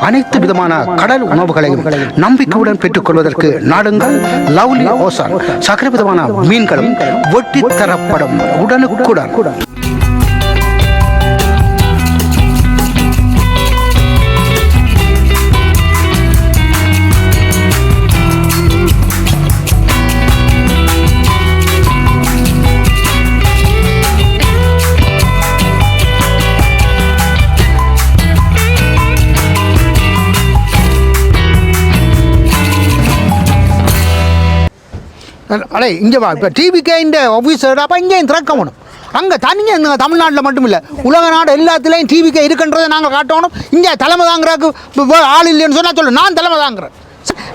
அனைத்து விதமான கடல் உணவுகளையும் நம்பிக்கையுடன் பெற்றுக்கொள்வதற்கு நாடுங்கள். Lovely ocean. சகல விதமான மீன்களும் ஒட்டி தரப்படும் உடனுக்குடன். அடே இங்கே வா. இப்போ டிவிக்கே இந்த ஆஃபீஸ் அப்போ இங்கேயும் திறக்கணும் அங்கே தனியாக இந்த தமிழ்நாட்டில் மட்டும் இல்லை உலக நாடு எல்லாத்துலேயும் டிவிக்கே இருக்குன்றதை நாங்கள் காட்டணும். இங்கே தலைமை தாங்குறதுக்கு ஆள் இல்லைன்னு சொன்னால் சொல்லு. நான் தலைமை தாங்குறேன்.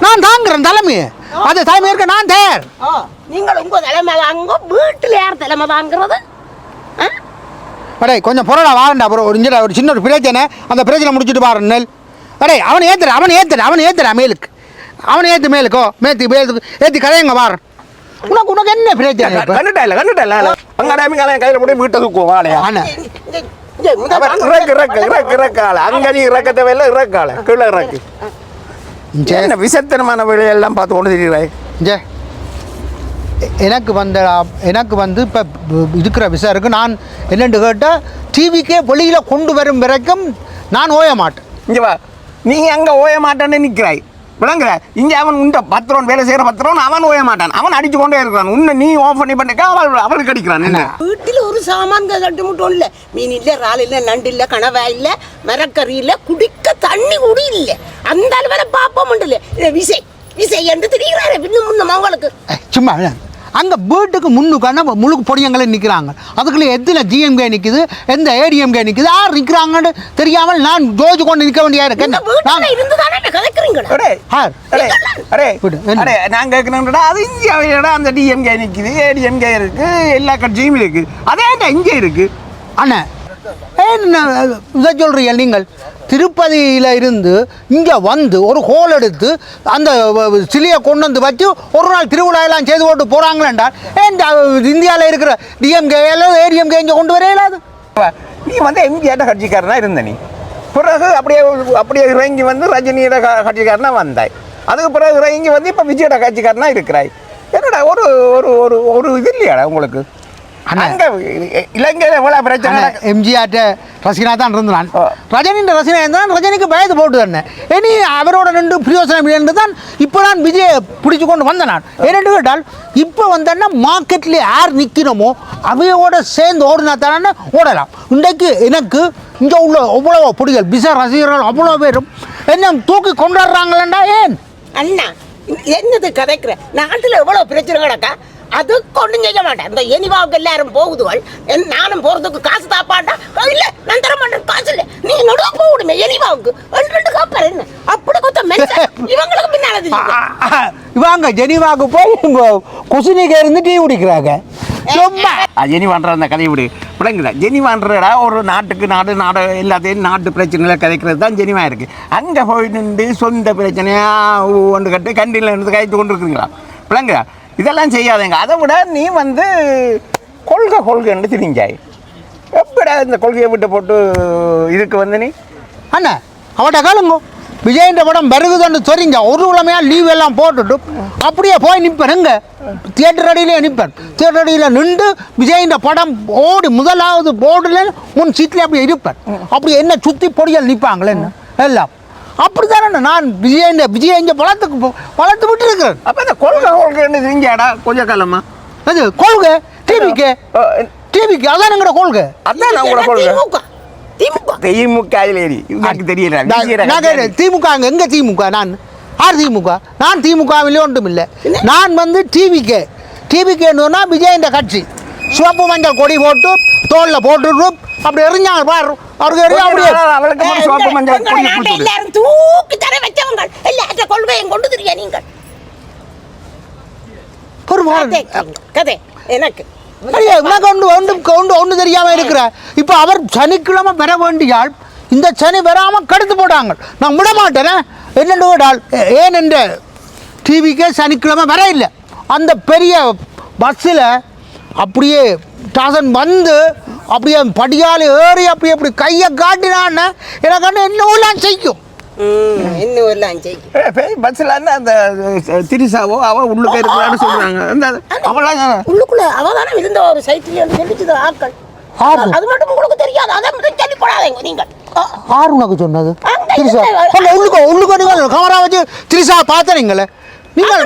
நான் தாங்குறேன் தலைமையை அது தலைமை இருக்க நான் தயார் ஓ நீங்கள் உங்க தலைமை வாங்க வீட்டில் யார் தலைமை வாங்குறது ஆ? அடே கொஞ்சம் பொருளா வாரண்டா அப்புறம் ஒரு ஒரு சின்ன ஒரு பிரச்சனை. அந்த பிரச்சனை முடிச்சுட்டு பாரு நெல். அடே அவன் ஏத்துற அவன் ஏத்துற அவன் ஏத்துற மேலுக்கு. அவன் ஏத்து மேலுக்கோ மேத்தி மேலுக்கு. ஏத்தி கதையங்க பாரு. உனக்கு உனக்கு என்ன பிரச்சனை கண்டுட்டா இல்ல கண்டுட்டா இல்ல அங்க டைமிங் கையில போய் வீட்டை தூக்குவோம் வாழையா ஆனா வாங்க. இறக்கு இறக்கு இறக்கு இறக்கால அங்க நீ இறக்க தேவையில்ல இறக்கால கீழே இறக்கு. என்ன விசத்தனமான வேலையெல்லாம் பார்த்து கொண்டு திரிகிறாய் இங்கே. எனக்கு வந்த எனக்கு வந்து இப்போ இருக்கிற விசா இருக்கு நான் என்னென்னு கேட்டால் டிவிக்கே வெளியில் கொண்டு வரும் வரைக்கும் நான் ஓய மாட்டேன் இங்க வா. நீ அங்க ஓய மாட்டான்னு நிக்கிறாய். விளங்குற. இங்க அவன் உண்ட பத்திரம் வேலை செய்யற பத்திரம் அவன் ஓய மாட்டான். அவன் அடிச்சு கொண்டே இருக்கிறான். உன்னை நீ ஆஃப் பண்ணி பண்ணிக்க அவள் அவளுக்கு அடிக்கிறான். என்ன? வீட்டில் ஒரு சாமான் தட்டு மட்டும் இல்லை. மீன் இல்லை இறால் இல்லை நண்டு இல்லை கனவா இல்லை மரக்கறி இல்லை குடிக்க தண்ணி குடி இல்லை. அந்த அளவில் பாப்போம் இல்லை. இதை விசை. விசை என்று திரிகிறாரு. இன்னும் முன்ன மங்களுக்கு ஏய், சும்மா அங்கே வீட்டுக்கு முன்னுக்கான முழுக்கு பொடியங்களே நிற்கிறாங்க அதுக்குள்ளே எத்தனை ஜிஎம்கே நிற்குது எந்த ஏடிஎம்கே நிற்குது யார் நிற்கிறாங்கன்னு தெரியாமல் நான் ஜோஜு கொண்டு நிற்க வேண்டிய இருக்கு? நான். கேட்கணும்டா அது இந்தியாவிலடா அந்த டிஎம்கே நிக்குது ஏடிஎம்கே இருக்கு எல்லா கட்சியும் இருக்கு அதே இங்கே இருக்கு? அண்ணே இதை சொல்கிறீங்க நீங்கள்? திருப்பதியில் இருந்து இங்கே வந்து ஒரு ஹோல் எடுத்து அந்த சிலையை கொண்டு வந்து வச்சு ஒரு நாள் திருவிழா எல்லாம் செய்து போட்டு போகிறாங்களேண்டா ஏன் இந்தியாவில் இருக்கிற டிஎம்கே எல்லாம் ஏடிஎம்கே இங்கே கொண்டு வரே இல்லாது நீ வந்து எம்ஜிஆர் கட்சிக்காரனாக இருந்த நீ? பிறகு அப்படியே அப்படியே இறங்கி வந்து ரஜினியோட க- கட்சிக்காரனா வந்தாய். அதுக்கு பிறகு இறங்கி வந்து இப்போ விஜயோட கட்சிக்காரனா இருக்கிறாய். என்னடா ஒரு ஒரு ஒரு ஒரு இது இல்லையாடா உங்களுக்கு? அங்க இலங்கையில எவ்வளவு பிரச்சனை? எம்ஜிஆர்ட்ட ரசிகனா தான் இருந்தான். ரஜினின்ற ரசிகனா இருந்தான் ரஜினிக்கு வயது போட்டு தானே இனி அவரோட நின்று பிரயோசனம் என்று தான் இப்போ நான் விஜயை பிடிச்சு கொண்டு வந்தேன் நான். ஏனென்று கேட்டால் இப்போ வந்தேன்னா மார்க்கெட்டில் யார் நிற்கிறோமோ அவையோட சேர்ந்து ஓடினா தானே ஓடலாம். இன்றைக்கு எனக்கு இங்கே உள்ள அவ்வளோ பிடிக்கல் பிச ரசிகர்கள் அவ்வளோ பேரும் என்ன தூக்கி கொண்டாடுறாங்களேண்டா ஏன்? அண்ணா என்னது கதைக்கிற? நாட்டில் எவ்வளோ பிரச்சனை கிடக்கா அது கொண்டு செய்ய மாட்டேன். இந்த எனிவாவுக்கு எல்லாரும் போகுதுகள். என் நானும் போறதுக்கு காசு தாப்பாண்டா? இல்ல நான் தர மாட்டேன். காசு இல்ல. நீ நடுவ போகணுமே எனிவாவுக்கு ரெண்டு ரெண்டு காப்பர் என்ன? அப்படி கொத்த மென்ச இவங்களுக்கு பின்னால தெரியுது. இவாங்க ஜெனிவாக்கு போய் கொசினிக்க இருந்து டீ குடிக்கிறாங்க. சும்மா. ஜெனிவான்ற அந்த கதையை விடு. விளங்குதா? ஜெனிவான்றடா ஒரு நாட்டுக்கு நாடு நாடு எல்லாத்தையும் நாட்டு பிரச்சனைகளை கதைக்கிறது தான் ஜெனிவா இருக்கு. அங்கே போய் நின்று சொந்த பிரச்சனையா ஒன்று கட்டு கண்டியில் இருந்து கைத்து கொண்டு இருக்கிறீங்களா விளங்குதா? இதெல்லாம் செய்யாதீங்க. அதை விட நீ வந்து கொள்கை கொள்கைன்னு திரிஞ்சாய் எப்படா இந்த கொள்கையை விட்டு போட்டு இதுக்கு வந்து நீ? அண்ணா அவட்ட கேளுங்க. விஜயன்ற படம் வருகுதுன்னு தெரிஞ்ச ஒரு உலமையாக லீவ் எல்லாம் போட்டுட்டு அப்படியே போய் நிற்பேன் எங்கே? தியேட்டர் அடியிலே நிற்பேன் தியேட்டர் அடியில் நின்று விஜயன்ற படம் ஓடி முதலாவது போர்டில் முன் சீட்டில் அப்படி இருப்பேன். அப்படி என்ன சுற்றி பொடியல் நிற்பாங்களே என்ன எல்லாம். அப்படித்தானே நான் விஜயன்ற விஜயஞ்ச பழத்துக்கு போ- வளர்த்து விட்டு இருக்கிறேன் அப்போ இந்த கொள்கை கொள்கைன்னு திரிஞ்சாடா கொஞ்சம் காலமா அது கொள்கை டிவிக்கு டிவிக்கு அதான் எங்கட கொள்கை அதான் உங்களோட கொள்கை திமுக திமுக எனக்கு தெரியல நான் திமுக அங்க எங்க திமுக நான் ஆர் திமுக நான் திமுகவிலே ஒன்றும் இல்லை நான் வந்து டிவிக்கு டிவிக்குன்னா விஜயன்ற கட்சி சிவப்பு மஞ்சள் கொடி போட்டு தோல்ல போட்டுட்டு அப்படி எறிஞ்சாங்க பாரு அவருக்கு அப்படியே அவளுக்கு ஒரு மஞ்சள் கொடுத்துடு. எல்லாரும் தூக்கி தர வச்சவங்க எல்லாத்த கொண்டு திரிய நீங்கள்? ஒரு கதை எனக்கு. ஐயா, உனக்கு ஒன்று ஒன்று ஒன்று ஒன்று தெரியாம இருக்கிற. இப்போ அவர் சனிக்கிழமை வர வேண்டியால் இந்த சனி வராம கடுத்து போட்டாங்க. நான் விட மாட்டேனே. என்னென்று ஏன் என்ற டிவிக்கே சனிக்கிழமை வர இல்லை. அந்த பெரிய பஸ்ஸில் அப்படியே டாசன் வந்து அப்படியே படியால் ஏறி அப்படி அப்படி கையை காட்டினான்னு எனக்கு என்ன என்னவெல்லாம் செய்யும்? ம், இன்னும் செய்யும்? பஸ்ஸில் அந்த திரிசாவோ அவ உள்ளுக்க இருக்கிறான்னு சொல்றாங்க. அந்த அவளாம் உள்ளுக்குள்ள அவதானே இருந்த ஒரு சைக்கிள் சொல்லிச்சுது ஆட்கள் ஆறு. அது மட்டும் உங்களுக்கு தெரியாது அதை மட்டும் சொல்லி போடாதீங்க நீங்கள். ஆ, ஆறு உனக்கு சொன்னது? திரிசா உள்ளுக்கோ உள்ளுக்கோ நீங்கள் கமரா வச்சு திரிசா பார்த்தனீங்களே? நீங்கள்.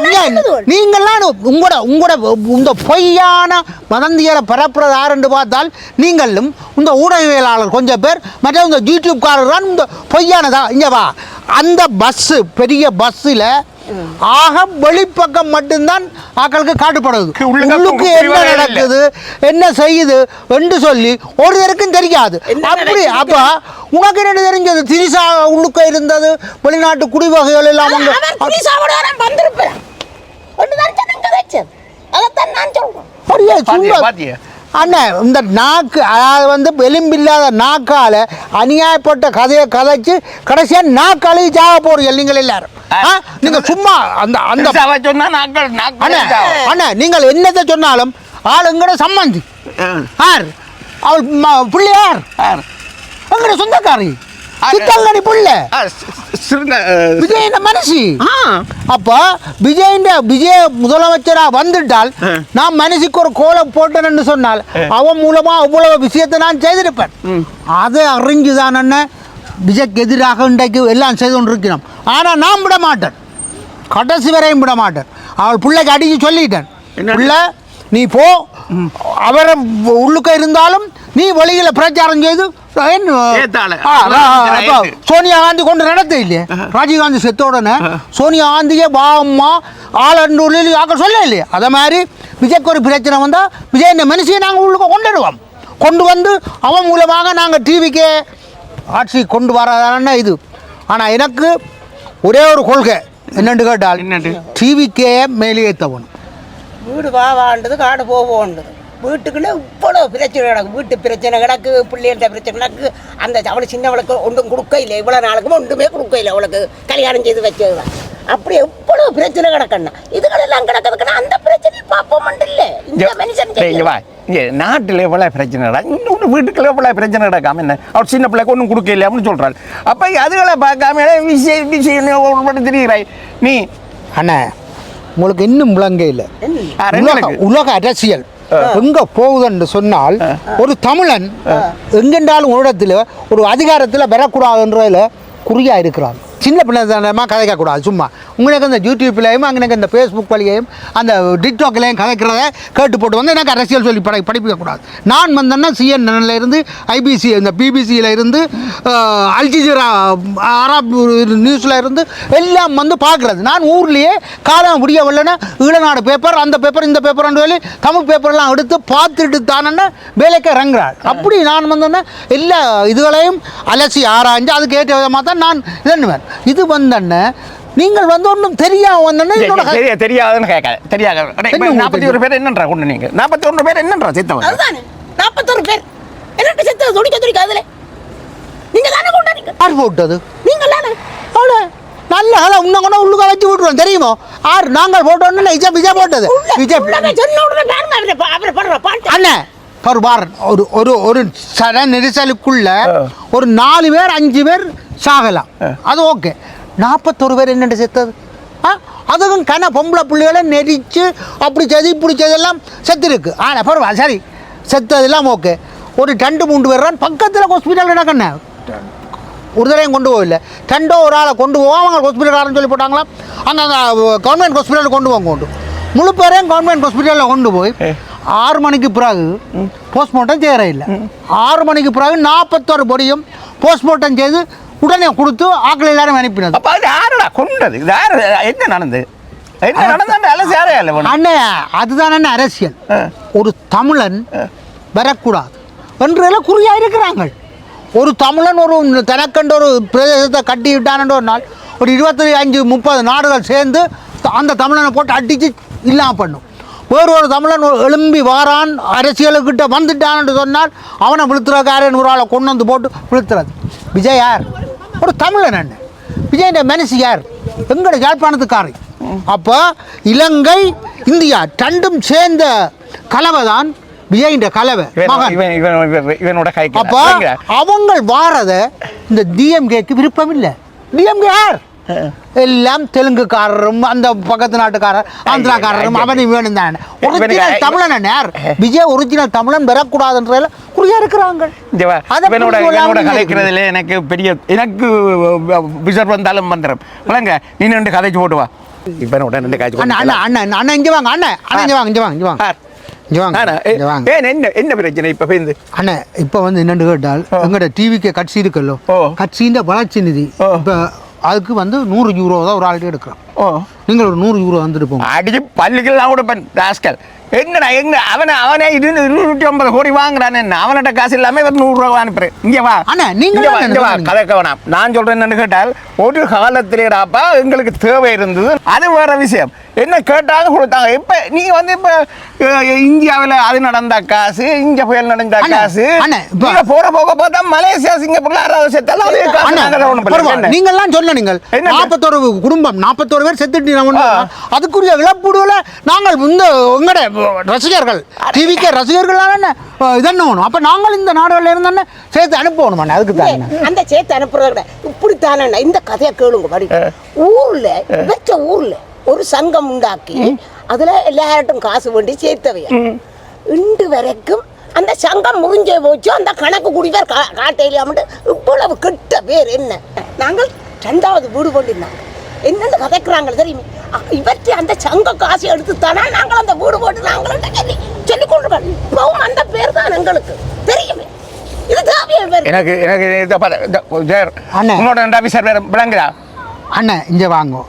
நீங்கள்லாம் உங்களோட உங்களோட இந்த பொய்யான வதந்தியரை பரப்புறது யாருன்னு பார்த்தால் நீங்களும் இந்த ஊடகவியலாளர் கொஞ்சம் பேர் மற்ற இந்த யூடியூப்காரர் தான் இந்த பொய்யானதா இங்கே வா அந்த பஸ்ஸு பெரிய பஸ்ஸில் ஆக வெளிப்பக்கம் மட்டும்தான் ஆக்களுக்கு காட்டுப்படுது உள்ளுக்க உள்ளுக்கு என்ன. நடக்குது என்ன செய்யுது என்று சொல்லி ஒருத்தருக்கும் தெரியாது அப்படி? அப்ப உனக்கு என்ன தெரிஞ்சது திரிசா உள்ளுக்க இருந்தது வெளிநாட்டு குடிவகைகள் எல்லாம் பாத்தியா? அண்ணன் இந்த நாக்கு அதாவது வந்து எலும்பில்லாத நாக்கால அநியாயப்பட்ட கதையை கதைச்சு கடைசியா நாக்காலையும் சாக போறீங்க நீங்கள் எல்லாரும்? நீங்க சும்மா அந்த அந்த சொன்னா நாங்கள் அண்ணா நாங்கள் அண்ணா நீங்கள் என்னத்தை சொன்னாலும் ஆளுங்கட சம்மந்தி யார் அவள் ம- பிள்ளையார் எங்கட சொந்தக்காரி. சித்தங்கனி புள்ள. விஜயன மனசி. ஆ. அப்ப விஜயன் விஜய முதலமைச்சரா வந்துட்டால். நான் மனசுக்கு ஒரு கோலம் போட்டேன்னு சொன்னால் அவன் மூலமா அவ்வளவு விஷயத்தை நான் செய்திருப்பேன். அதை அறிஞ்சுதான் என்ன விஜய்க்கு எதிராக இன்றைக்கு எல்லாம் செய்து கொண்டிருக்கிறோம். ஆனா நான் விட மாட்டேன் கடைசி வரையும் விட மாட்டேன் அவள் பிள்ளைக்கு அடிச்சு சொல்லிட்டேன்? பிள்ளை நீ போ. அவரை உள்ளுக்க இருந்தாலும் நீ வெளியில பிரச்சாரம் செய்து. சோனியா காந்தி கொண்டு நடத்த இல்லையே? ராஜீவ் காந்தி செத்த உடனே சோனியா காந்தியே வா அம்மா ஆளண்டூரில் ஆக்க சொல்ல இல்லையே? அதே மாதிரி விஜய்க்கு ஒரு பிரச்சனை வந்தால் விஜய் இந்த மனுஷியை நாங்கள் உள்ளுக்க கொண்டுடுவோம். கொண்டு வந்து அவன் மூலமாக நாங்கள் டிவிக்கே ஆட்சி கொண்டு வரதான இது. ஆனால் எனக்கு ஒரே ஒரு கொள்கை. என்னென்னு கேட்டால் என்னண்டு? டிவிக்கே மேலேத்தவன் வீடு வாவாண்டது காடு போவோண்டது வீட்டுக்குள்ள இவ்வளோ பிரச்சனை கிடக்கு வீட்டு பிரச்சனை கிடக்கு பிள்ளைகள்ட்ட பிரச்சனை கிடக்கு. அந்த அவளை சின்னவளுக்கு ஒன்றும் கொடுக்க இல்லை இவ்வளோ நாளுக்கும் ஒன்றுமே கொடுக்க இல்லை அவளுக்கு. கல்யாணம் செய்து வச்சதுதான் அப்படி எவ்வளோ பிரச்சனை கிடக்கண்ணா இதுகளெல்லாம் கிடக்குதுக்குன்னா அந்த பிரச்சனையை பார்ப்போம் இல்லை. இந்த மனுஷன் நாட்டில் எவ்வளோ பிரச்சனைடா இன்னொன்று வீட்டுக்குள்ள எவ்வளோ பிரச்சனை நடக்காம என்ன? அவர் சின்ன பிள்ளைக்கு ஒன்றும் கொடுக்கல அப்படின்னு சொல்கிறாள் அப்போ அதுகளை பார்க்காம விஷய விஷயம் ஒரு மட்டும் தெரிகிறாய் நீ அண்ணா உங்களுக்கு இன்னும் விளங்க இல்லை. உலக அரசியல் எங்க போகுதுன்னு சொன்னால் ஒரு தமிழன் எங்கென்றாலும் ஒரு இடத்துல ஒரு அதிகாரத்துல வரக்கூடாதுன்றதுல குறியா இருக்கிறான். சின்ன பிள்ளை தானமா கதைக்க கூடாது சும்மா. உங்களுக்கு அந்த யூடியூப்லையும் அங்கே இந்த ஃபேஸ்புக் வழியையும் அந்த டிக்டாக்லையும் கதைக்கிறத கேட்டு போட்டு வந்து எனக்கு அரசியல் சொல்லி படி படிப்பிக்க கூடாது நான் வந்தேன்னா சிஎன்என்ல இருந்து ஐபிசி இந்த பிபிசியில் இருந்து அஹ், அல்ஜிசிரா அரப் நியூஸில் இருந்து எல்லாம் வந்து பார்க்குறது. நான் ஊர்லேயே காலம் முடிய வரலன்னா ஈழநாடு பேப்பர் அந்த பேப்பர் இந்த பேப்பர்னு சொல்லி தமிழ் பேப்பர்லாம் எடுத்து பார்த்துட்டு தானே வேலைக்கு இறங்குறாள் அப்படி நான் வந்தேன்னா எல்லா இதுகளையும் அலசி ஆராய்ஞ்சு அதுக்கு ஏற்ற விதமாக தான் நான் இதன்னுவேன் இது வந்தேன்னே நீங்கள் வந்து ஒன்றும் தெரியாம வந்தேன்னா என்னோட தெரிய தெரியாதுன்னு கேட்காது தெரியாது. என்ன நாற்பத்தி ஒரு பேர் என்னன்றா கொண்டு நீங்கள் நாற்பத்தி ஒன்று பேர் என்னன்றா அதுதானே நாற்பத்தொரு பேர். என்னட்டு செத்து துடிக்க துடிக்க அதில். நீங்கள் தானே கொண்டாடிங்க யார் போட்டது? நீங்கள் தானே அவ்வளோ நல்ல கதை இன்னும் கூட உள்ளுக்க வச்சு விட்டுருவோம் தெரியுமோ? ஆர் நாங்கள் போட்டோன்னு விஜய் விஜய் போட்டது. விஜய் அண்ணன் ஒரு பாரன் ஒரு ஒரு ஒரு சட நெரிசலுக்குள்ள. ஒரு நாலு பேர் அஞ்சு பேர் சாகலாம் அது ஓகே. நாற்பத்தொரு பேர் என்னென்று செத்தது? ஆ? அதுக்கும் கன பொம்பளை பிள்ளைகளை நெரிச்சு அப்படி செது இப்படி செதெல்லாம் செத்துருக்கு. ஆனால் பரவாயில்ல சரி. செத்ததெல்லாம் ஓகே. ஒரு ரெண்டு மூன்று பேர் தான். பக்கத்தில் ஹாஸ்பிட்டல் நடக்கண்ணே. ஒரு தடவையும் கொண்டு போகல ரெண்டோ ஒரு ஆளை கொண்டு போவோம் அவங்க ஹாஸ்பிட்டல் சொல்லி போட்டாங்களா? அந்த கவர்மெண்ட் ஹாஸ்பிட்டலில் கொண்டு போங்க கொண்டு. முழு பேரையும் கவர்மெண்ட் ஹாஸ்பிட்டலில் கொண்டு போய் ஆறு மணிக்கு பிறகு போஸ்ட்மார்ட்டம் செய்கிற இல்லை. ஆறு மணிக்கு பிறகு நாற்பத்தொரு பொடியும் போஸ்ட்மார்ட்டம் செய்து உடனே கொடுத்து ஆக்கள் எல்லாரும் அனுப்பினது. அப்போ அது யாருடா கொண்டது? இது யாரு? என்ன நடந்தது? என்ன நடந்தாண்டு அலசி யாரே இல்லை அண்ணே அதுதான் என்ன அரசியல். ஒரு தமிழன் வரக்கூடாது என்றெல்லாம் குறியா இருக்கிறாங்க. ஒரு தமிழன் ஒரு தனக்கண்ட ஒரு பிரதேசத்தை கட்டி விட்டான்னு ஒரு நாள் ஒரு இருபத்தி அஞ்சு முப்பது நாடுகள் சேர்ந்து அந்த தமிழனை போட்டு அடித்து இல்லாமல் பண்ணும். வேறு ஒரு தமிழன் எழும்பி வாரான் அரசியலுக்கிட்ட வந்துட்டான்னு சொன்னால் அவனை விழுத்துறக்காரன் ஒரு ஆளை கொண்டு வந்து போட்டு விழுத்துறது. விஜய் யார்? ஒரு தமிழன் என்ன விஜய் மனசு யார் எங்கட யாழ்ப்பாணத்துக்காரி. அப்போ இலங்கை இந்தியா ரெண்டும் சேர்ந்த கலவை. தான் விஜயின் கலவை இவனோட கைக்கு அப்போ அவங்க வாரத இந்த டிஎம்கேக்கு விருப்பம் இல்லை. டிஎம்கே யார்? எல்லாம் தெலுங்குக்காரரும் அந்த பக்கத்து நாட்டுக்காரர் ஆந்திராக்காரரும் அவனையும் வேணும் தான் ஒரிஜினல் தமிழன் யார்? விஜய் ஒரிஜினல் தமிழன் பெறக்கூடாதுன்றதுல குறியா இருக்கிறாங்க. இவனோட இவனோட நீங்க கதைக்கிறதுல எனக்கு பெரிய எனக்கு விசர் வந்தாலும் வந்துடும் விளங்க நீ ரெண்டு கதைச்சு போட்டு வா. இவனோட ரெண்டு காய்ச்சி அண்ணா அண்ணா அண்ணா அண்ணா இங்க வாங்க அண்ணா. அண்ணா இங்க வாங்க இங்க வாங்க இங்க வாங்க. என்ன என்ன பிரச்சனை இப்ப பேருந்து? அண்ணே இப்போ வந்து என்னென்னு கேட்டால் எங்களோட டிவிக்கு கட்சி இருக்குல்லோ. ஓ. கட்சியின் வளர்ச்சி நிதி. இப்போ அதுக்கு வந்து நூறு யூரோ தான் ஒரு ஆள்கிட்ட எடுக்கிறோம் ஓ. நீங்கள் ஒரு நூறு யூரோ வந்துட்டு போங்க. அடிச்சு பல்லுக்கெல்லாம் கொடுப்பேன் ராஸ்கல். என்னடா எங்க அவனை அவனே இருந்து இருநூற்றி ஐம்பது கோடி வாங்குறான் என்ன? அவன்கிட்ட காசு இல்லாம இவர் நூறு ரூபா அனுப்புறேன் இங்க வா. அண்ணா, நீங்க இங்க வா, வேணாம் நான் சொல்றேன் என்னன்னு கேட்டால் ஒரு காலத்திலேடாப்பா எங்களுக்கு தேவை இருந்தது. அது வேற விஷயம். என்ன கேட்டாங்க கொடுத்தாங்க. இப்ப நீ வந்து இப்ப இந்தியாவுல அது நடந்த காசு இங்க புயல் நடந்த காசு. அண்ணா, இப்ப- நீங்க போற போக பார்த்தா மலேசியா சிங்கப்பூர்ல ஆறாவது செத்தாலும் அதே காசு அண்ணா, நாங்க தான் ஒண்ணும் பண்ணல. பரவாயில்ல. என்ன? நீங்கெல்லாம் சொன்ன நீங்கள்? நாற்பத்தோரு குடும்பம் நாற்பத்தோரு பேர் செத்துட்டு. அதுக்குரிய இழப்பீடுல நாங்கள் இந்த எங்கட ரசிகர்கள் டிவிக்கு ரசிகர்களான என்ன இதென்ன வேணும்? அப்ப நாங்கள் இந்த நாடுகளில் இருந்தோன்னே சேர்த்து அனுப்பணும்? அதுக்கு தான். அந்த சேர்த்து அனுப்புறத இப்படித்தானே இந்த கதையை கேளுங்க படி ஊர்ல வெச்ச ஊர்ல ஒரு சங்கம் உண்டாக்கி அதுல எல்லார்ட்டும் காசு வேண்டி சேர்த்தவையா? இன்று வரைக்கும் அந்த சங்கம் முறிஞ்சே போச்சு அந்த கணக்கு குடிவர் கா காட்டையிலாமட்டு இவ்வளவு கெட்ட பேர் என்ன? நாங்கள் ரெண்டாவது வீடு கொண்டிருந்தாங்க. என்னென்னு கதைக்கிறாங்க தெரியுமே. இவற்றை அந்த சங்க காசு எடுத்து தானே நாங்கள் அந்த வீடு போட்டு நாங்களும் சொல்லி சொல்லிக் கொண்டிருக்கோம். இப்பவும் அந்த பேர் தான் எங்களுக்கு தெரியுமே. இது தேவையா பேர் எனக்கு எனக்கு. உன்னோட ரெண்டு ஆபீசர் வேற விளங்குதா அண்ணன் இங்கே வாங்கோ.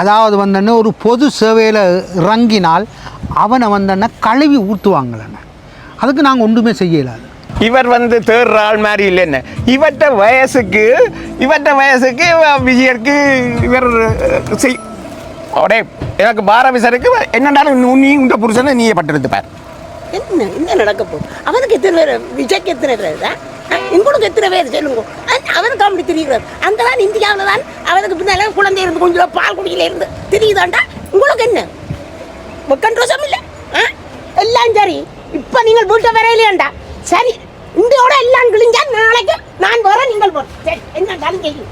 அதாவது வந்தோடனே ஒரு பொது சேவையில் இறங்கினால் அவனை வந்தோடனே கழுவி ஊற்றுவாங்களண்ணே அதுக்கு நாங்கள் ஒன்றுமே செய்யலாது. இவர் வந்து தேர்ற ஆள் மாதிரி இல்லைன்னு. இவற்ற வயசுக்கு இவற்ற வயசுக்கு விஜயருக்கு இவர் செய். அடே எனக்கு பாரவிசருக்கு என்னன்னாலும் என்னண்டாலும் நீ- நீ இந்த புருஷனை நீயே பட்டெடுத்து என்ன என்ன நடக்க போகுது? அவனுக்கு எத்தனை பேர் விஜய்க்கு எத்தனை பேர் தான் உங்களுக்கு எத்தனை பேர் சொல்லுங்க. அவனுக்கு அப்படி தெரியுறாரு தான் இந்தியாவில் தான் அவனுக்கு பின்னால குழந்தை இருந்து கொஞ்சம் பால் குடியில இருந்து. தெரியுதாண்டா? உங்களுக்கு என்ன? கண்டோசம் இல்லை? ஆ? எல்லாம் சரி. இப்போ நீங்கள் வீட்டை வரையிலேண்டா சரி. இந்தியோட எல்லாம் கிழிஞ்சா நாளைக்கு நான் வரேன் நீங்கள் போறேன் என்னண்டாலும் செய்யும்?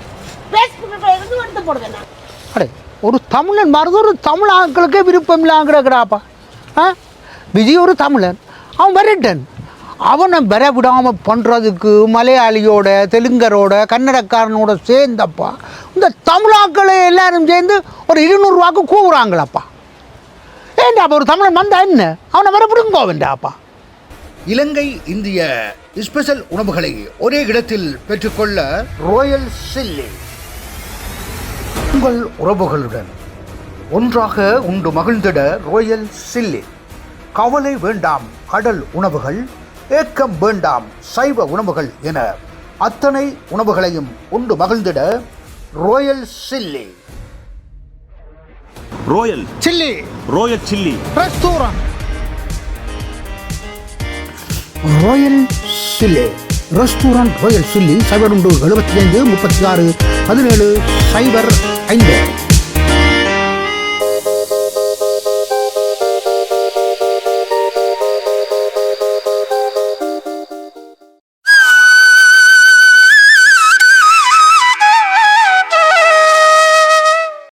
ஃபேஸ்புக்கில் எடுத்து போடுவேன் நான். அடே ஒரு தமிழன் மருந்து ஒரு தமிழ் ஆட்களுக்கே விருப்பம் இல்லாம ஆ? விஜய் ஒரு தமிழன் அவன் வரட்டன். அவனை வர விடாமல் பண்ணுறதுக்கு மலையாளியோட தெலுங்கரோட கன்னடக்காரனோட சேர்ந்தப்பா. இந்த தமிழாக்களை எல்லாரும் சேர்ந்து ஒரு இருநூறுவாக்கு கூவுறாங்களாப்பா? ஏண்டா ஒரு தமிழன் வந்தா என்ன? அவனை வர விடுங்கோ வேண்டாப்பா? இலங்கை இந்திய ஸ்பெஷல் உணவுகளை ஒரே இடத்தில் பெற்றுக்கொள்ள ராயல் சில்லி உங்கள் உறவுகளுடன் ஒன்றாக உண்டு மகிழ்ந்திட ராயல் சில்லி கவலை வேண்டாம் கடல் உணவுகள் ஏக்கம் வேண்டாம் சைவ உணவுகள் என அத்தனை உணவுகளையும் உண்டு மகிழ்ந்திட Royal Chilli Royal Chilli Royal Chilli restaurant Royal Chilli restaurant Royal Chilli cipher ஒன்று எழுபத்தி ஐந்து முப்பத்தி ஆறு பதினேழு சைபர் ஐந்து.